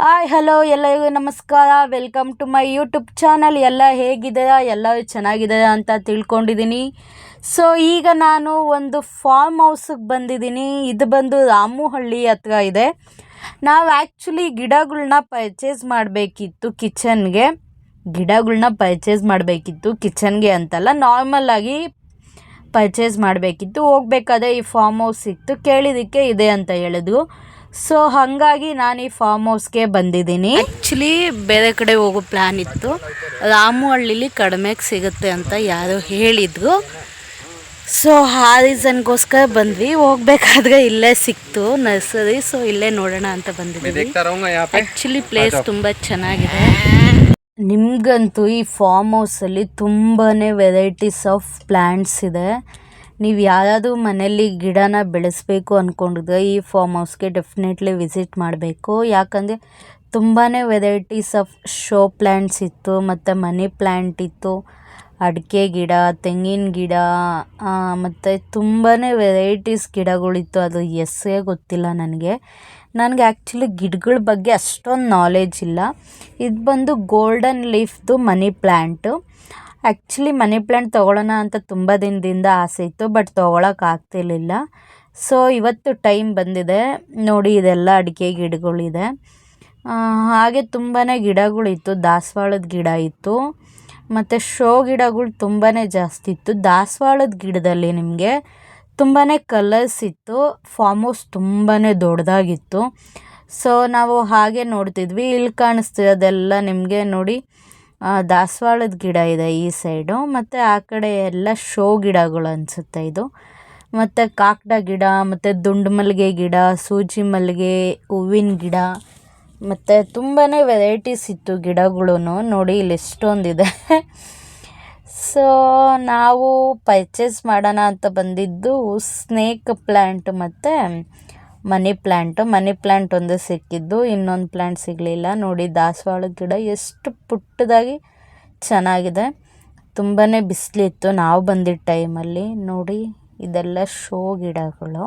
Hi hello ಎಲ್ಲರಿಗೂ ನಮಸ್ಕಾರ. Welcome to my YouTube channel ಎಲ್ಲ ಹೇಗಿದ್ದೀರಾ ಎಲ್ಲರೂ ಚೆನ್ನಾಗಿದ್ದೀರಾ ಅಂತ ತಿಳ್ಕೊಂಡಿದ್ದೀನಿ ಸೊ ಈಗ ನಾನು ಒಂದು ಫಾರ್ಮ್ ಹೌಸಿಗೆ ಬಂದಿದ್ದೀನಿ ಇದು ಬಂದು ರಾಮುಹಳ್ಳಿ ಹತ್ರ ಇದೆ. ನಾವು ಆ್ಯಕ್ಚುಲಿ ಗಿಡಗಳನ್ನ ಪರ್ಚೇಸ್ ಮಾಡಬೇಕಿತ್ತು ಕಿಚನ್ಗೆ ಗಿಡಗಳನ್ನ ಪರ್ಚೇಸ್ ಮಾಡಬೇಕಿತ್ತು ಕಿಚನ್ಗೆ ಅಂತಲ್ಲ ನಾರ್ಮಲ್ಲಾಗಿ ಪರ್ಚೇಸ್ ಮಾಡಬೇಕಿತ್ತು. ಹೋಗ್ಬೇಕಾದ್ರೆ ಈ ಫಾರ್ಮ್ ಹೌಸ್ ಇತ್ತು. ಕೇಳಿದ್ದಕ್ಕೆ ಇದೆ ಅಂತ ಹೇಳಿದ್ರು. ಸೊ ಹಾಗಾಗಿ ನಾನು ಈ ಫಾರ್ಮ್ ಹೌಸ್ಗೆ ಬಂದಿದ್ದೀನಿ. ಆ್ಯಕ್ಚುಲಿ ಬೇರೆ ಕಡೆ ಹೋಗೋ ಪ್ಲ್ಯಾನ್ ಇತ್ತು. ರಾಮುಹಳ್ಳಿಲಿ ಕಡಿಮೆಗೆ ಸಿಗುತ್ತೆ ಅಂತ ಯಾರೋ ಹೇಳಿದ್ರು. ಸೊ ಆ ರೀಸನ್ಗೋಸ್ಕರ ಬಂದ್ವಿ. ಹೋಗ್ಬೇಕಾದ್ರೆ ಇಲ್ಲೇ ಸಿಕ್ತು ನರ್ಸರಿ ಸೊ ಇಲ್ಲೇ ನೋಡೋಣ ಅಂತ ಬಂದಿದ್ದೀವಿ. ಆ್ಯಕ್ಚುಲಿ ಪ್ಲೇಸ್ ತುಂಬ ಚೆನ್ನಾಗಿದೆ. ನಿಮಗಂತೂ ಈ ಫಾರ್ಮ್ ಹೌಸಲ್ಲಿ ತುಂಬಾ ವೆರೈಟೀಸ್ ಆಫ್ ಪ್ಲ್ಯಾಂಟ್ಸ್ ಇದೆ. ನೀವು ಯಾರಾದರೂ ಮನೆಯಲ್ಲಿ ಗಿಡನ ಬೆಳೆಸಬೇಕು ಅಂದ್ಕೊಂಡಿದ್ರೆ ಈ ಫಾರ್ಮ್ ಹೌಸ್ಗೆ ಡೆಫಿನೆಟ್ಲಿ ವಿಸಿಟ್ ಮಾಡಬೇಕು. ಯಾಕಂದರೆ ತುಂಬಾ ವೆರೈಟೀಸ್ ಆಫ್ ಶೋ ಪ್ಲ್ಯಾಂಟ್ಸ್ ಇತ್ತು, ಮತ್ತು ಮನಿ ಪ್ಲ್ಯಾಂಟ್ ಇತ್ತು, ಅಡಿಕೆ ಗಿಡ, ತೆಂಗಿನ ಗಿಡ ಮತ್ತು ತುಂಬಾ ವೆರೈಟೀಸ್ ಗಿಡಗಳಿತ್ತು. ಅದು ಹೆಸ್ರೇ ಗೊತ್ತಿಲ್ಲ ನನಗೆ. ನನಗೆ ಆ್ಯಕ್ಚುಲಿ ಗಿಡಗಳ ಬಗ್ಗೆ ಅಷ್ಟೊಂದು ನಾಲೆಜ್ ಇಲ್ಲ. ಇದು ಬಂದು golden ಲೀಫ್ದು money plant actually money plant ತೊಗೊಳ್ಳೋಣ ಅಂತ ತುಂಬ ದಿನದಿಂದ ಆಸೆ ಇತ್ತು ಬಟ್ ತೊಗೊಳಕ್ಕೆ ಆಗ್ತಿರ್ಲಿಲ್ಲ. ಸೊ ಇವತ್ತು ಟೈಮ್ ಬಂದಿದೆ. ನೋಡಿ, ಇದೆಲ್ಲ ಅಡಿಕೆ ಗಿಡಗಳಿದೆ ಹಾಗೆ ತುಂಬಾ ಗಿಡಗಳಿತ್ತು ದಾಸವಾಳದ ಗಿಡ ಇತ್ತು. ಮತ್ತು ಶೋ ಗಿಡಗಳು ತುಂಬಾ ಜಾಸ್ತಿ ಇತ್ತು. ದಾಸವಾಳದ ಗಿಡದಲ್ಲಿ ನಿಮಗೆ ತುಂಬಾ ಕಲರ್ಸ್ ಇತ್ತು. ಫಾರ್ಮ್ ಹೌಸ್ ತುಂಬಾ ದೊಡ್ಡದಾಗಿತ್ತು. ಸೊ ನಾವು ಹಾಗೆ ನೋಡ್ತಿದ್ವಿ. ಇಲ್ಲಿ ಕಾಣಿಸ್ತಿರೋದೆಲ್ಲ ನಿಮಗೆ ನೋಡಿ. ಆ, ದಾಸವಾಳದ ಗಿಡ ಇದೆ ಈ ಸೈಡು ಮತ್ತು ಆ ಕಡೆ ಎಲ್ಲ ಶೋ ಗಿಡಗಳು ಅನಿಸುತ್ತೆ ಇದು. ಮತ್ತು ಕಾಕಡ ಗಿಡ ಮತ್ತು ದುಂಡು ಮಲ್ಲಿಗೆ ಗಿಡ ಸೂಜಿ ಮಲ್ಲಿಗೆ ಹೂವಿನ ಗಿಡ ಮತ್ತು ತುಂಬಾ ವೆರೈಟೀಸ್ ಇತ್ತು ಗಿಡಗಳು ನೋಡಿ ಇಲ್ಲಿ ಎಷ್ಟೊಂದಿದೆ. ಸೊ ನಾವು ಪರ್ಚೇಸ್ ಮಾಡೋಣ ಅಂತ ಬಂದಿದ್ದು ಸ್ನೇಕ್ ಪ್ಲ್ಯಾಂಟ್ ಮತ್ತು ಮನಿ ಪ್ಲ್ಯಾಂಟು ಮನಿ ಪ್ಲ್ಯಾಂಟ್ ಒಂದು ಸಿಕ್ಕಿದ್ದು, ಇನ್ನೊಂದು ಪ್ಲ್ಯಾಂಟ್ ಸಿಗಲಿಲ್ಲ. ನೋಡಿ ದಾಸವಾಳದ ಗಿಡ ಎಷ್ಟು ಪುಟ್ಟದಾಗಿ ಚೆನ್ನಾಗಿದೆ. ತುಂಬಾ ಬಿಸಿಲಿತ್ತು ನಾವು ಬಂದಿದ್ದ ಟೈಮಲ್ಲಿ. ನೋಡಿ, ಇದೆಲ್ಲ ಶೋ ಗಿಡಗಳು.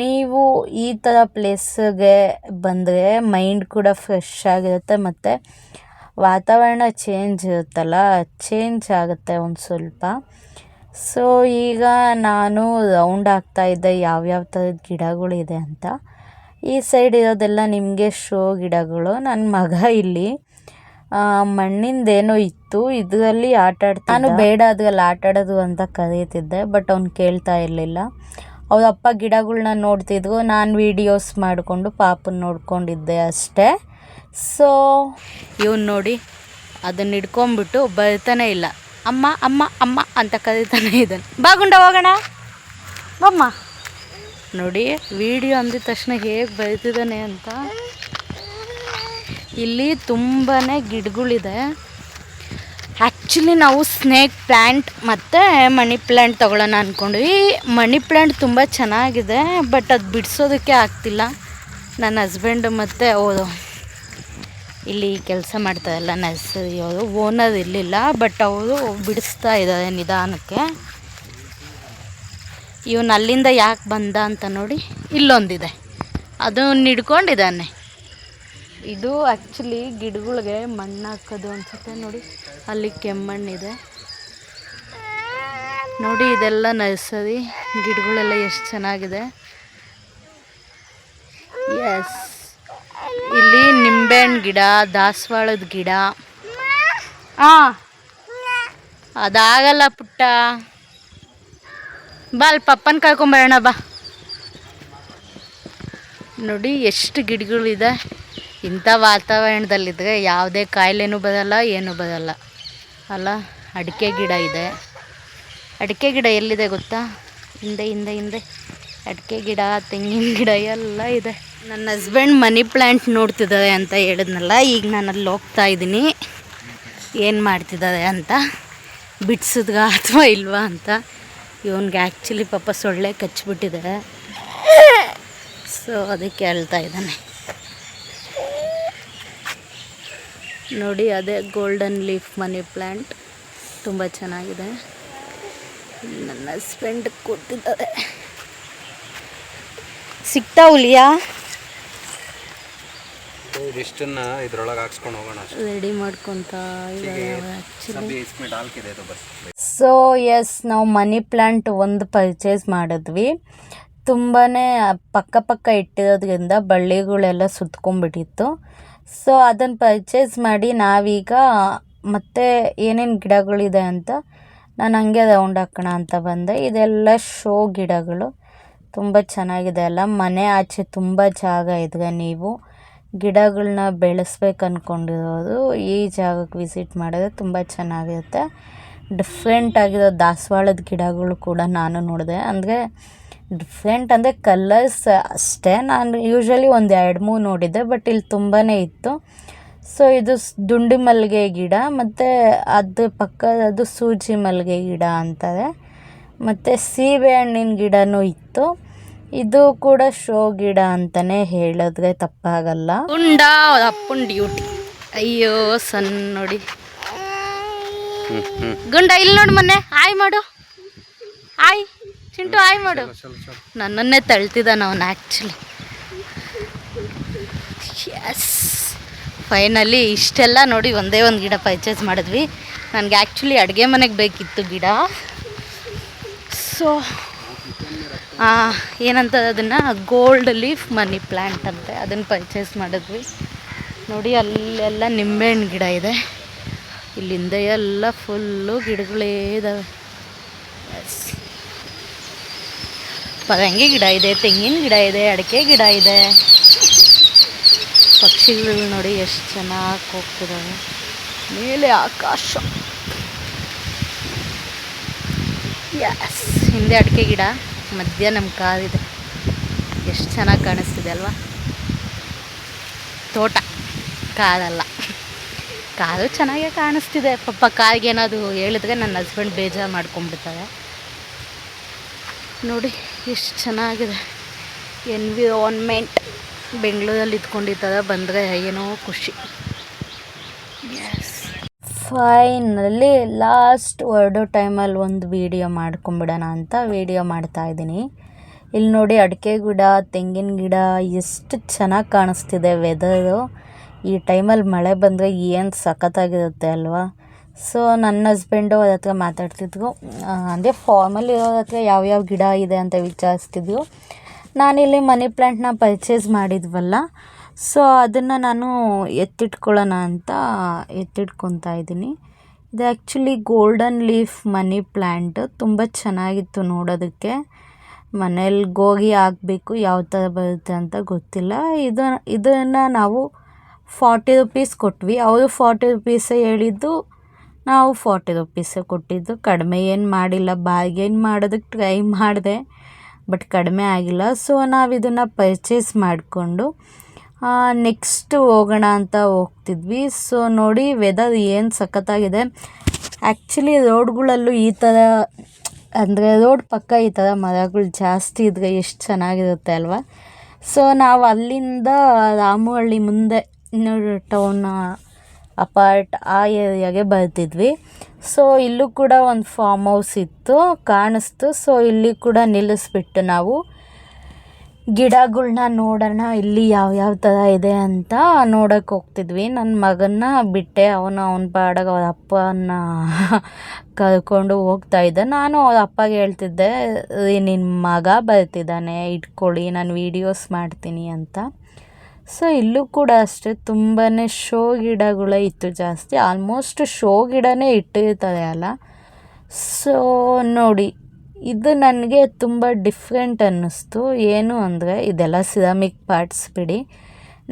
ನೀವು ಈ ಥರ ಪ್ಲೇಸ್ಗೆ ಬಂದರೆ ಮೈಂಡ್ ಕೂಡ ಫ್ರೆಶ್ ಆಗಿರುತ್ತೆ ಮತ್ತು ವಾತಾವರಣ ಚೇಂಜ್ ಇರುತ್ತಲ್ಲ, ಚೇಂಜ್ ಆಗುತ್ತೆ ಒಂದು ಸ್ವಲ್ಪ. ಸೊ ಈಗ ನಾನು ರೌಂಡ್ ಆಗ್ತಾ ಇದ್ದೆ ಯಾವ್ಯಾವ ಥರದ ಗಿಡಗಳಿದೆ ಅಂತ. ಈ ಸೈಡ್ ಇರೋದೆಲ್ಲ ನಿಮಗೆ ಶೋ ಗಿಡಗಳು. ನನ್ನ ಮಗ ಇಲ್ಲಿ ಮಣ್ಣಿಂದೇನೋ ಇತ್ತು. ಇದರಲ್ಲಿ ಆಟ ನಾನು ಬೇಡ ಅದ್ರಲ್ಲಿ ಆಟ ಆಡೋದು ಅಂತ ಕರೀತಿದ್ದೆ ಬಟ್ ಅವ್ನು ಕೇಳ್ತಾ ಇರಲಿಲ್ಲ. ಅವ್ರ ಅಪ್ಪ ಗಿಡಗಳನ್ನ ನೋಡ್ತಿದ್ರು. ನಾನು ವೀಡಿಯೋಸ್ ಮಾಡಿಕೊಂಡು ಪಾಪನ ನೋಡ್ಕೊಂಡಿದ್ದೆ ಅಷ್ಟೇ. ಸೊ ಇವ್ನು ನೋಡಿ, ಅದನ್ನ ಹಿಡ್ಕೊಂಬಿಟ್ಟು ಬರ್ತಾನೆ ಇಲ್ಲ. ಅಮ್ಮ ಅಮ್ಮ ಅಮ್ಮ ಅಂತ ಕರೀತಾನೆ ಇದ್ದಾನೆ. ಬಾಗುಂಡ ಹೋಗೋಣ. ಬಮ್ಮ. ನೋಡಿ, ವಿಡಿಯೋ ಅಂದಿದ ತಕ್ಷಣ ಹೇಗೆ ಬರೀತಿದ್ದಾನೆ ಅಂತ. ಇಲ್ಲಿ ತುಂಬಾ ಗಿಡಗಳಿದೆ. ಆ್ಯಕ್ಚುಲಿ ನಾವು ಸ್ನೇಕ್ ಪ್ಲ್ಯಾಂಟ್ ಮತ್ತು ಮನಿ ಪ್ಲ್ಯಾಂಟ್ ತೊಗೊಳ್ಳೋಣ ಅಂದ್ಕೊಂಡ್ವಿ ಮನಿ ಪ್ಲ್ಯಾಂಟ್ ತುಂಬ ಚೆನ್ನಾಗಿದೆ ಬಟ್ ಅದು ಬಿಡಿಸೋದಕ್ಕೆ ಆಗ್ತಿಲ್ಲ. ನನ್ನ ಹಸ್ಬೆಂಡು ಮತ್ತು ಇಲ್ಲಿ ಕೆಲಸ ಮಾಡ್ತಾರಲ್ಲ ನರ್ಸರಿಯವರು ಓನರ್ ಇರಲಿಲ್ಲ ಬಟ್ ಅವರು ಬಿಡಿಸ್ತಾ ಇದ್ದಾರೆ ನಿಧಾನಕ್ಕೆ. ಇವನು ಅಲ್ಲಿಂದ ಯಾಕೆ ಬಂದ ಅಂತ ನೋಡಿ ಇಲ್ಲೊಂದಿದೆ. ಅದು ಹಿಡ್ಕೊಂಡಿದ್ದಾನೆ. ಇದು ಆ್ಯಕ್ಚುಲಿ ಗಿಡಗಳಿಗೆ ಮಣ್ಣು ಹಾಕೋದು ಅನ್ಸುತ್ತೆ ನೋಡಿ. ಅಲ್ಲಿ ಕೆಮ್ಮಣ್ಣಿದೆ. ನೋಡಿ ಇದೆಲ್ಲ ನರ್ಸರಿ, ಗಿಡಗಳೆಲ್ಲ ಎಷ್ಟು ಚೆನ್ನಾಗಿದೆ. ಎಸ್ ಇಲ್ಲಿ ನಿಂಬೆಹಣ್ಣು ಗಿಡ, ದಾಸವಾಳದ ಗಿಡ. ಹಾಂ ಅದಾಗಲ್ಲ ಪುಟ್ಟ. ಬಾ, ಅಲ್ಲಿ ಪಪ್ಪನ ಕರ್ಕೊಂಬರೋಣ, ಬಾ. ನೋಡಿ, ಎಷ್ಟು ಗಿಡಗಳಿದೆ. ಇಂಥ ವಾತಾವರಣದಲ್ಲಿದ್ದರೆ ಯಾವುದೇ ಕಾಯಿಲೆನೂ ಬರಲ್ಲ, ಏನೂ ಬರಲ್ಲ. ಅಲ್ಲ, ಅಡಿಕೆ ಗಿಡ ಇದೆ. ಅಡಿಕೆ ಗಿಡ ಎಲ್ಲಿದೆ ಗೊತ್ತಾ? ಹಿಂದೆ ಹಿಂದೆ ಹಿಂದೆ. ಅಡಿಕೆ ಗಿಡ, ತೆಂಗಿನ ಗಿಡ ಎಲ್ಲ ಇದೆ. ನನ್ನ ಹಸ್ಬೆಂಡ್ ಮನಿ ಪ್ಲ್ಯಾಂಟ್ ನೋಡ್ತಿದ್ದಾರೆ ಅಂತ ಹೇಳಿದ್ನಲ್ಲ, ಈಗ ನಾನು ಅಲ್ಲಿ ಹೋಗ್ತಾ ಇದ್ದೀನಿ. ಏನು ಮಾಡ್ತಿದ್ದಾರೆ ಅಂತ? ಬಿಡ್ಸಿದ್ಗ ಅಥವಾ ಇಲ್ವಾ ಅಂತ? ಇವನಿಗೆ ಆ್ಯಕ್ಚುಲಿ ಪಾಪ ಸೊಳ್ಳೆ ಕಚ್ಚಿಬಿಟ್ಟಿದೆ ಸೊ ಅದಕ್ಕೆ ಹೇಳ್ತಾ ಇದ್ದಾನೆ. ನೋಡಿ, ಅದೇ ಗೋಲ್ಡನ್ ಲೀಫ್ ಮನಿ ಪ್ಲ್ಯಾಂಟ್ ತುಂಬ ಚೆನ್ನಾಗಿದೆ. ನನ್ನ ಹಸ್ಬೆಂಡ್ ಸಿಗ್ತಾ ಇದಿಷ್ಟನ್ನ ಇದ್ರೊಳಗೆ ಹೋಗೋಣ ರೆಡಿ ಮಾಡ್ಕೊಂತ ಸೊ ಎಸ್ ನಾವು ಮನಿ ಪ್ಲಾಂಟ್ ಒಂದು ಪರ್ಚೇಸ್ ಮಾಡಿದ್ವಿ. ತುಂಬಾ ಪಕ್ಕ ಪಕ್ಕ ಇಟ್ಟಿರೋದ್ರಿಂದ ಬಳ್ಳಿಗಳೆಲ್ಲ ಸುತ್ಕೊಂಡ್ಬಿಟ್ಟಿತ್ತು. ಸೊ ಅದನ್ನು ಪರ್ಚೇಸ್ ಮಾಡಿ ನಾವೀಗ ಮತ್ತೆ ಏನೇನು ಗಿಡಗಳಿದೆ ಅಂತ ನಾನು ಹಂಗೆ ರೌಂಡ್ ಹಾಕೋಣ ಅಂತ ಬಂದೆ. ಇದೆಲ್ಲ ಶೋ ಗಿಡಗಳು. ತುಂಬ ಚೆನ್ನಾಗಿದೆ ಅಲ್ಲ. ಮನೆ ಆಚೆ ತುಂಬ ಜಾಗ ಇದೆ ನೀವು. ಗಿಡಗಳನ್ನ ಬೆಳೆಸ್ಬೇಕು ಅಂದ್ಕೊಂಡಿರೋದು ಈ ಜಾಗಕ್ಕೆ ವಿಸಿಟ್ ಮಾಡಿದ್ರೆ ತುಂಬ ಚೆನ್ನಾಗಿರುತ್ತೆ. ಡಿಫ್ರೆಂಟ್ ಆಗಿರೋ ದಾಸವಾಳದ ಗಿಡಗಳು ಕೂಡ ನಾನು ನೋಡಿದೆ. ಅಂದರೆ ಡಿಫ್ರೆಂಟ್ ಅಂದರೆ ಕಲರ್ಸ್ ಅಷ್ಟೇ. ನಾನು ಯೂಶ್ವಲಿ ಒಂದು ಎರಡು ಮೂರು ನೋಡಿದ್ದೆ, ಬಟ್ ಇಲ್ಲಿ ತುಂಬಾ ಇತ್ತು. ಸೊ ಇದು ದುಂಡಿ ಮಲ್ಲಿಗೆ ಗಿಡ, ಮತ್ತು ಅದ್ರ ಪಕ್ಕದದು ಸೂಜಿ ಮಲ್ಲಿಗೆ ಗಿಡ ಅಂತಾರೆ ಮತ್ತು ಸೀಬೆ ಹಣ್ಣಿನ ಗಿಡನೂ ಇತ್ತು. ಇದು ಕೂಡ ಶೋ ಗಿಡ ಅಂತಲೇ ಹೇಳಿದ್ರೆ ತಪ್ಪಾಗಲ್ಲ. ಉಂಡ ಅಪ್ಪನ ಡ್ಯೂಟಿ ಅಯ್ಯೋ ಸಣ್ಣ ನೋಡಿ. ಗುಂಡ ಇಲ್ಲಿ ನೋಡು ಮೊನ್ನೆ. ಆಯ್ ಮಾಡು. ಆಯ್ ಚಿಂಟು ಆಯ್ ಮಾಡು. ನನ್ನನ್ನೇ ತಳ್ತಿದ್ದಾನ ಅವನು ಆ್ಯಕ್ಚುಲಿ ಎಸ್ ಫೈನಲಿ ಇಷ್ಟೆಲ್ಲ ನೋಡಿ ಒಂದೇ ಒಂದು ಗಿಡ ಪರ್ಚೇಸ್ ಮಾಡಿದ್ವಿ. ನನಗೆ ಆ್ಯಕ್ಚುಲಿ ಅಡುಗೆ ಮನೆಗೆ ಬೇಕಿತ್ತು ಗಿಡ. ಸೊ ಏನಂತ ಅದನ್ನು ಗೋಲ್ಡ್ ಲೀಫ್ ಮನಿ ಪ್ಲ್ಯಾಂಟ್ ಅಂತೆ. ಅದನ್ನು ಪರ್ಚೇಸ್ ಮಾಡಿದ್ವಿ. ನೋಡಿ, ಅಲ್ಲೆಲ್ಲ ನಿಂಬೆಹಣ್ಣು ಗಿಡ ಇದೆ. ಇಲ್ಲಿಂದ ಎಲ್ಲ ಫುಲ್ಲು ಗಿಡಗಳೇ ಇದ್ದಾವೆ ಎಸ್ ಪರಂಗಿ ಗಿಡ ಇದೆ, ತೆಂಗಿನ ಗಿಡ ಇದೆ, ಅಡಿಕೆ ಗಿಡ ಇದೆ. ಪಕ್ಷಿಗಳು ನೋಡಿ ಎಷ್ಟು ಚೆನ್ನಾಗಿ ಹೋಗ್ತಿದ್ದಾವೆ ಮೇಲೆ ಆಕಾಶ. ಎಸ್ ಹಿಂದೆ ಅಡಿಕೆ ಗಿಡ ಮಧ್ಯ ನಮ್ಮ ಕಾರಿದೆ ಎಷ್ಟು ಚೆನ್ನಾಗಿ ಕಾಣಿಸ್ತಿದೆ ಅಲ್ವಾ? ತೋಟ ಕಾರಲ್ಲ ಕಾರು ಚೆನ್ನಾಗೇ ಕಾಣಿಸ್ತಿದೆ. ಪಾಪ ಕಾರ್ಗೆ ಏನಾದರೂ ಹೇಳಿದ್ರೆ ನನ್ನ ಹಸ್ಬೆಂಡ್ ಬೇಜಾರು ಮಾಡ್ಕೊಂಡ್ಬಿಡ್ತಾರೆ. ನೋಡಿ, ಎಷ್ಟು ಚೆನ್ನಾಗಿದೆ. ಎನ್ವಿರಾನ್ಮೆಂಟ್ ಬೆಂಗಳೂರಲ್ಲಿ ಇದ್ಕೊಂಡಿದ್ದಾರೆ ಬಂದರೆ ಏನೋ ಖುಷಿ. ಫೈನಲಿ ಲಾಸ್ಟ್ ವರ್ಡೋ ಟೈಮಲ್ಲಿ ಒಂದು ವೀಡಿಯೋ ಮಾಡ್ಕೊಂಬಿಡೋಣ ಅಂತ ವೀಡಿಯೋ ಮಾಡ್ತಾ ಇದ್ದೀನಿ. ಇಲ್ಲಿ ನೋಡಿ ಅಡಿಕೆ ಗಿಡ, ತೆಂಗಿನ ಗಿಡ ಎಷ್ಟು ಚೆನ್ನಾಗಿ ಕಾಣಿಸ್ತಿದೆ ವೆದರು ಈ ಟೈಮಲ್ಲಿ ಮಳೆ ಬಂದರೆ ಏನು ಸಖತ್ತಾಗಿರುತ್ತೆ ಅಲ್ವಾ? ಸೊ ನನ್ನ ಹಸ್ಬೆಂಡು ಅವ್ರ ಹತ್ರ ಮಾತಾಡ್ತಿದ್ರು. ಅಂದರೆ ಫಾರ್ಮಲ್ಲಿ ಇರೋರ ಹತ್ರ ಯಾವ್ಯಾವ ಗಿಡ ಇದೆ ಅಂತ ವಿಚಾರಿಸ್ತಿದ್ರು. ನಾನಿಲ್ಲಿ ಮನಿ ಪ್ಲ್ಯಾಂಟ್ನ ಪರ್ಚೇಸ್ ಮಾಡಿದ್ವಲ್ಲ ಸೊ ಅದನ್ನು ನಾನು ಎತ್ತಿಟ್ಕೊಳ್ಳೋಣ ಅಂತ ಎತ್ತಿಟ್ಕೊತಾ ಇದ್ದೀನಿ. ಇದು actually golden leaf money plant ತುಂಬ ಚೆನ್ನಾಗಿತ್ತು ನೋಡೋದಕ್ಕೆ. ಮನೇಲಿ ಗೋಗಿ ಹಾಕಬೇಕು, ಯಾವ ಥರ ಬರುತ್ತೆ ಅಂತ ಗೊತ್ತಿಲ್ಲ. ಇದು, ಇದನ್ನು ನಾವು ಫಾರ್ಟಿ ರುಪೀಸ್ ಕೊಟ್ವಿ. ಅವರು ಫಾರ್ಟಿ ರುಪೀಸೇ ಹೇಳಿದ್ದು, ನಾವು ಫಾರ್ಟಿ ರುಪೀಸೇ ಕೊಟ್ಟಿದ್ದು. ಕಡಿಮೆ ಏನು ಮಾಡಿಲ್ಲ. ಬಾರ್ಗೇನ್ ಮಾಡೋದಕ್ಕೆ ಟ್ರೈ ಮಾಡಿದೆ, ಬಟ್ ಕಡಿಮೆ ಆಗಿಲ್ಲ. ಸೊ ನಾವು ಇದನ್ನು ಪರ್ಚೇಸ್ ಮಾಡಿಕೊಂಡು ನೆಕ್ಸ್ಟ್ ಹೋಗೋಣ ಅಂತ ಹೋಗ್ತಿದ್ವಿ. ಸೊ ನೋಡಿ ವೆದರ್ ಏನು ಸಖತ್ತಾಗಿದೆ. ಆ್ಯಕ್ಚುಲಿ ರೋಡ್ಗಳಲ್ಲೂ ಈ ಥರ ಅಂದರೆ ರೋಡ್ ಪಕ್ಕ ಈ ಥರ ಮರಗಳು ಜಾಸ್ತಿ ಇದ್ದರೆ ಎಷ್ಟು ಚೆನ್ನಾಗಿರುತ್ತೆ ಅಲ್ವಾ? ಸೊ ನಾವು ಅಲ್ಲಿಂದ ರಾಮಹಳ್ಳಿ ಮುಂದೆ ಟೌನ್ ಅಪಾರ್ಟ್ ಆ ಏರಿಯಾಗೆ ಬರ್ತಿದ್ವಿ. ಸೊ ಇಲ್ಲೂ ಕೂಡ ಒಂದು ಫಾರ್ಮ್ ಹೌಸ್ ಇತ್ತು, ಕಾಣಿಸ್ತು. ಸೊ ಇಲ್ಲಿ ಕೂಡ ನಿಲ್ಲಿಸ್ಬಿಟ್ಟು ನಾವು ಗಿಡಗಳ್ನ ನೋಡೋಣ ಇಲ್ಲಿ ಯಾವ್ಯಾವ ಥರ ಇದೆ ಅಂತ ನೋಡೋಕೆ ಹೋಗ್ತಿದ್ವಿ. ನನ್ನ ಮಗನ್ನ ಬಿಟ್ಟೆ ಅವನು ಅವನ ಪಾಡಗ ಅವ್ರ ಅಪ್ಪನ ಕರ್ಕೊಂಡು ಹೋಗ್ತಾ ಇದ್ದ. ನಾನು ಅವ್ರ ಅಪ್ಪಗೆ ಹೇಳ್ತಿದ್ದೆ "ರೀ, ನಿನ್ನ ಮಗ ಬರ್ತಿದ್ದಾನೆ ಇಟ್ಕೊಳ್ಳಿ ನಾನು ವೀಡಿಯೋಸ್ ಮಾಡ್ತೀನಿ ಅಂತ. ಸೊ ಇಲ್ಲೂ ಕೂಡ ಅಷ್ಟೇ ತುಂಬಾ ಶೋ ಗಿಡಗಳೇ ಇತ್ತು ಜಾಸ್ತಿ. ಆಲ್ಮೋಸ್ಟ್ ಶೋ ಗಿಡನೇ ಇಟ್ಟಿರ್ತಾರೆ ಅಲ್ಲ. ಸೊ ನೋಡಿ ಇದು ನನಗೆ ತುಂಬ ಡಿಫ್ರೆಂಟ್ ಅನ್ನಿಸ್ತು. ಏನು ಅಂದರೆ ಇದೆಲ್ಲ ಸಿರಾಮಿಕ್ ಪಾರ್ಟ್ಸ್ ಬಿಡಿ.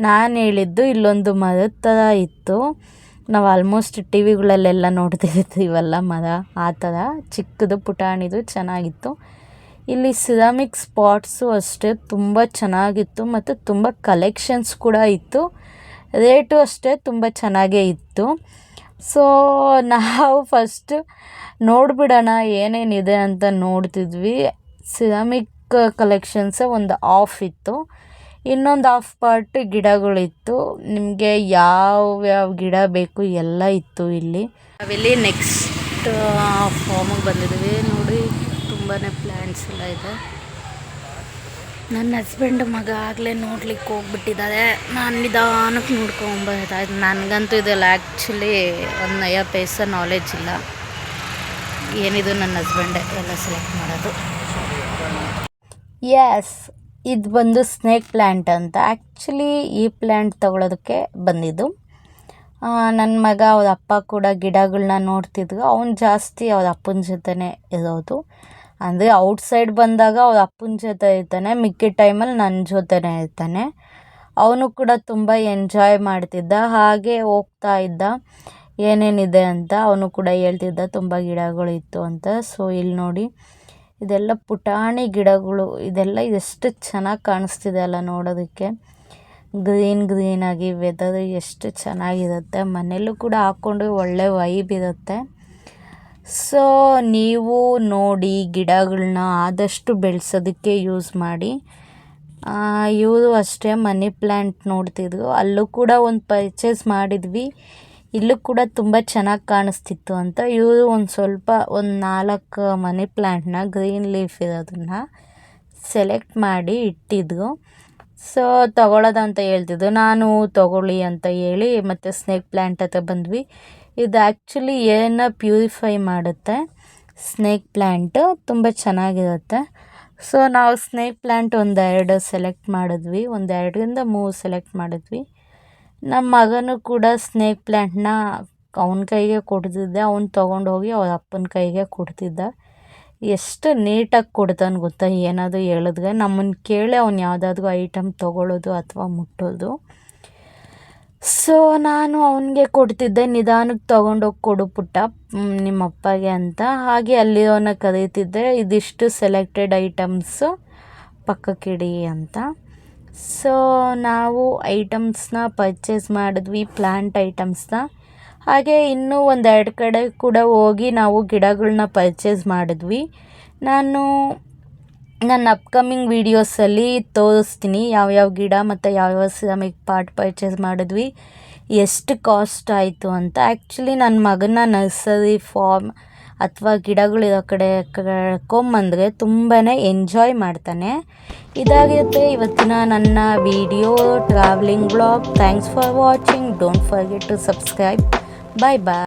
ನಾನು ಹೇಳಿದ್ದು ಇಲ್ಲೊಂದು ಮರದ ಥರ ಇತ್ತು. ನಾವು ಆಲ್ಮೋಸ್ಟ್ ಟಿ ವಿಗಳಲ್ಲೆಲ್ಲ ನೋಡ್ತಿರ್ತೀವಲ್ಲ ಮರ, ಆ ಥರ ಚಿಕ್ಕದು ಪುಟಾಣಿದು ಚೆನ್ನಾಗಿತ್ತು. ಇಲ್ಲಿ ಸಿರಾಮಿಕ್ ಸ್ಪಾಟ್ಸು ಅಷ್ಟೇ ತುಂಬ ಚೆನ್ನಾಗಿತ್ತು ಮತ್ತು ತುಂಬ ಕಲೆಕ್ಷನ್ಸ್ ಕೂಡ ಇತ್ತು. ರೇಟು ಅಷ್ಟೇ ತುಂಬ ಚೆನ್ನಾಗೇ ಇತ್ತು. ಸೊ ನಾವು ಫಸ್ಟ್ ನೋಡಿಬಿಡೋಣ ಏನೇನಿದೆ ಅಂತ ನೋಡ್ತಿದ್ವಿ. ಸಿರಾಮಿಕ್ ಕಲೆಕ್ಷನ್ಸೇ ಒಂದು ಆಫ್ ಇತ್ತು. ಇನ್ನೊಂದು ಆಫ್ ಪಾರ್ಟ್ ಗಿಡಗಳಿತ್ತು. ನಿಮಗೆ ಯಾವ್ಯಾವ ಗಿಡ ಬೇಕು ಎಲ್ಲ ಇತ್ತು ಇಲ್ಲಿ. ನಾವಿಲ್ಲಿ ನೆಕ್ಸ್ಟ್ ಫಾರ್ಮಿಗೆ ಬಂದಿದ್ದೀವಿ. ನೋಡಿ ತುಂಬಾ ಪ್ಲ್ಯಾಂಟ್ಸ್ ಎಲ್ಲ ಇದೆ. ನನ್ನ ಹಸ್ಬೆಂಡ್ ಮಗ ಆಗಲೇ ನೋಡ್ಲಿಕ್ಕೆ ಹೋಗ್ಬಿಟ್ಟಿದ್ದಾರೆ ನಾನು ನಿಧಾನಕ್ಕೆ ನೋಡ್ಕೊಂಬರ್ತಾಯಿದ್ದು ನನಗಂತೂ ಇದೆಲ್ಲ ಆ್ಯಕ್ಚುಲಿ ಒಂದು ನಯ ಪೈಸ ನಾಲೆಜ್ ಇಲ್ಲ. ಏನಿದು ನನ್ನ ಹಸ್ಬೆಂಡೇ ಎಲ್ಲ ಸೆಲೆಕ್ಟ್ ಮಾಡೋದು. ಎಸ್ ಇದು ಬಂದು ಸ್ನೇಕ್ ಪ್ಲ್ಯಾಂಟ್ ಅಂತ. ಆ್ಯಕ್ಚುಲಿ ಈ ಪ್ಲ್ಯಾಂಟ್ ತಗೊಳ್ಳೋದಕ್ಕೆ ಬಂದಿದ್ದು. ನನ್ನ ಮಗ ಅವ್ರ ಅಪ್ಪ ಕೂಡ ಗಿಡಗಳನ್ನ ನೋಡ್ತಿದ್ರು. ಅವ್ನು ಜಾಸ್ತಿ ಅವ್ರ ಅಪ್ಪನ ಜೊತೆನೇ ಇರೋದು. ಅಂದರೆ ಔಟ್ಸೈಡ್ ಬಂದಾಗ ಅವ್ರ ಅಪ್ಪನ ಜೊತೆ ಇರ್ತಾನೆ, ಮಿಕ್ಕಿದ ಟೈಮಲ್ಲಿ ನನ್ನ ಜೊತೆನೇ ಇರ್ತಾನೆ. ಅವನು ಕೂಡ ತುಂಬ ಎಂಜಾಯ್ ಮಾಡ್ತಿದ್ದ, ಹಾಗೆ ಹೋಗ್ತಾ ಇದ್ದ. ಏನೇನಿದೆ ಅಂತ ಅವನು ಕೂಡ ಹೇಳ್ತಿದ್ದ, ತುಂಬ ಗಿಡಗಳು ಇತ್ತು ಅಂತ. ಸೊ ಇಲ್ಲಿ ನೋಡಿ, ಇದೆಲ್ಲ ಪುಟಾಣಿ ಗಿಡಗಳು, ಇದೆಲ್ಲ ಎಷ್ಟು ಚೆನ್ನಾಗಿ ಕಾಣಿಸ್ತಿದೆ ಅಲ್ಲ ನೋಡೋದಕ್ಕೆ. ಗ್ರೀನ್ ಗ್ರೀನಾಗಿ ವೆದರ್ ಎಷ್ಟು ಚೆನ್ನಾಗಿರುತ್ತೆ. ಮನೆಯಲ್ಲೂ ಕೂಡ ಹಾಕ್ಕೊಂಡು ಒಳ್ಳೆ ವೈಬ್ ಇರುತ್ತೆ. ಸೊ ನೀವು ನೋಡಿ ಗಿಡಗಳನ್ನ ಆದಷ್ಟು ಬೆಳೆಸೋದಕ್ಕೆ ಯೂಸ್ ಮಾಡಿ. ಇವರು ಅಷ್ಟೇ ಮನಿ ಪ್ಲ್ಯಾಂಟ್ ನೋಡ್ತಿದ್ರು. ಅಲ್ಲೂ ಕೂಡ ಒಂದು ಪರ್ಚೇಸ್ ಮಾಡಿದ್ವಿ. ಇಲ್ಲೂ ಕೂಡ ತುಂಬ ಚೆನ್ನಾಗಿ ಕಾಣಿಸ್ತಿತ್ತು ಅಂತ. ಇವರು ಒಂದು ಸ್ವಲ್ಪ ಒಂದು ನಾಲ್ಕು ಮನಿ ಪ್ಲ್ಯಾಂಟ್ನ ಗ್ರೀನ್ ಲೀಫ್ ಇರೋದನ್ನು ಸೆಲೆಕ್ಟ್ ಮಾಡಿ ಇಟ್ಟಿದ್ರು. ಸೊ ತಗೊಳ್ಳೋದಂತ ಹೇಳ್ತಿದ್ದು ನಾನು ತಗೊಳ್ಳಿ ಅಂತ ಹೇಳಿ ಮತ್ತು ಸ್ನೇಕ್ ಪ್ಲ್ಯಾಂಟ್ ಹತ್ರ ಬಂದ್ವಿ. ಇದು ಆ್ಯಕ್ಚುಲಿ ಏನ ಪ್ಯೂರಿಫೈ ಮಾಡುತ್ತೆ ಸ್ನೇಕ್ ಪ್ಲ್ಯಾಂಟು ತುಂಬ ಚೆನ್ನಾಗಿರುತ್ತೆ. ಸೊ ನಾವು ಸ್ನೇಕ್ ಪ್ಲ್ಯಾಂಟ್ ಒಂದೆರಡು ಸೆಲೆಕ್ಟ್ ಮಾಡಿದ್ವಿ, ಒಂದೆರಡರಿಂದ ಮೂರು ಸೆಲೆಕ್ಟ್ ಮಾಡಿದ್ವಿ. ನಮ್ಮ ಮಗನೂ ಕೂಡ ಸ್ನೇಕ್ ಪ್ಲ್ಯಾಂಟ್ನ ಅವನ ಕೈಗೆ ಕೊಡ್ತಿದ್ದೆ, ಅವ್ನು ತೊಗೊಂಡೋಗಿ ಅವ್ರ ಅಪ್ಪನ ಕೈಗೆ ಕೊಡ್ತಿದ್ದ. ಎಷ್ಟು ನೀಟಾಗಿ ಕೊಡ್ತಾನೆ ಗೊತ್ತಾ ಏನಾದರೂ ಹೇಳಿದ್ರೆ ನಮ್ಮನ್ನು ಕೇಳಿ ಅವ್ನು ಯಾವುದಾದ್ರೂ ಐಟಮ್ ತೊಗೊಳ್ಳೋದು ಅಥವಾ ಮುಟ್ಟೋದು. ಸೊ ನಾನು ಅವನಿಗೆ ಕೊಡ್ತಿದ್ದೆ ನಿಧಾನಕ್ಕೆ ತೊಗೊಂಡೋಗಿ ಕೊಡು ಪುಟ್ಟ ನಿಮ್ಮ ಅಪ್ಪಗೆ ಅಂತ. ಹಾಗೆ ಅಲ್ಲಿರೋನ ಕರೀತಿದ್ದೆ, ಇದಿಷ್ಟು ಸೆಲೆಕ್ಟೆಡ್ ಐಟಮ್ಸು ಪಕ್ಕಕ್ಕಿಡಿ ಅಂತ. ಸೊ ನಾವು ಐಟಮ್ಸ್ನ ಪರ್ಚೇಸ್ ಮಾಡಿದ್ವಿ ಪ್ಲ್ಯಾಂಟ್ ಐಟಮ್ಸ್ನ ಹಾಗೆ ಇನ್ನೂ ಒಂದೆರಡು ಕಡೆ ಕೂಡ ಹೋಗಿ ನಾವು ಗಿಡಗಳನ್ನ ಪರ್ಚೇಸ್ ಮಾಡಿದ್ವಿ. ನಾನು ನನ್ನ ಅಪ್ಕಮಿಂಗ್ ವೀಡಿಯೋಸಲ್ಲಿ ತೋರಿಸ್ತೀನಿ ಯಾವ್ಯಾವ ಗಿಡ ಮತ್ತು ಯಾವ್ಯಾವ ಸಮಿಕ್ ಪಾರ್ಟ್ ಪರ್ಚೇಸ್ ಮಾಡಿದ್ವಿ. ಎಷ್ಟು ಕಾಸ್ಟ್ ಆಯಿತು ಅಂತ. ಆ್ಯಕ್ಚುಲಿ ನನ್ನ ಮಗನ ನರ್ಸರಿ ಫಾರ್ಮ್ ಅಥವಾ ಗಿಡಗಳಿರೋ ಕಡೆ ಕರ್ಕೊಂಬಂದರೆ ತುಂಬಾ ಎಂಜಾಯ್ ಮಾಡ್ತಾನೆ. ಇದಾಗಿರುತ್ತೆ ಇವತ್ತಿನ ನನ್ನ video travelling blog thanks for watching don't forget to subscribe bye bye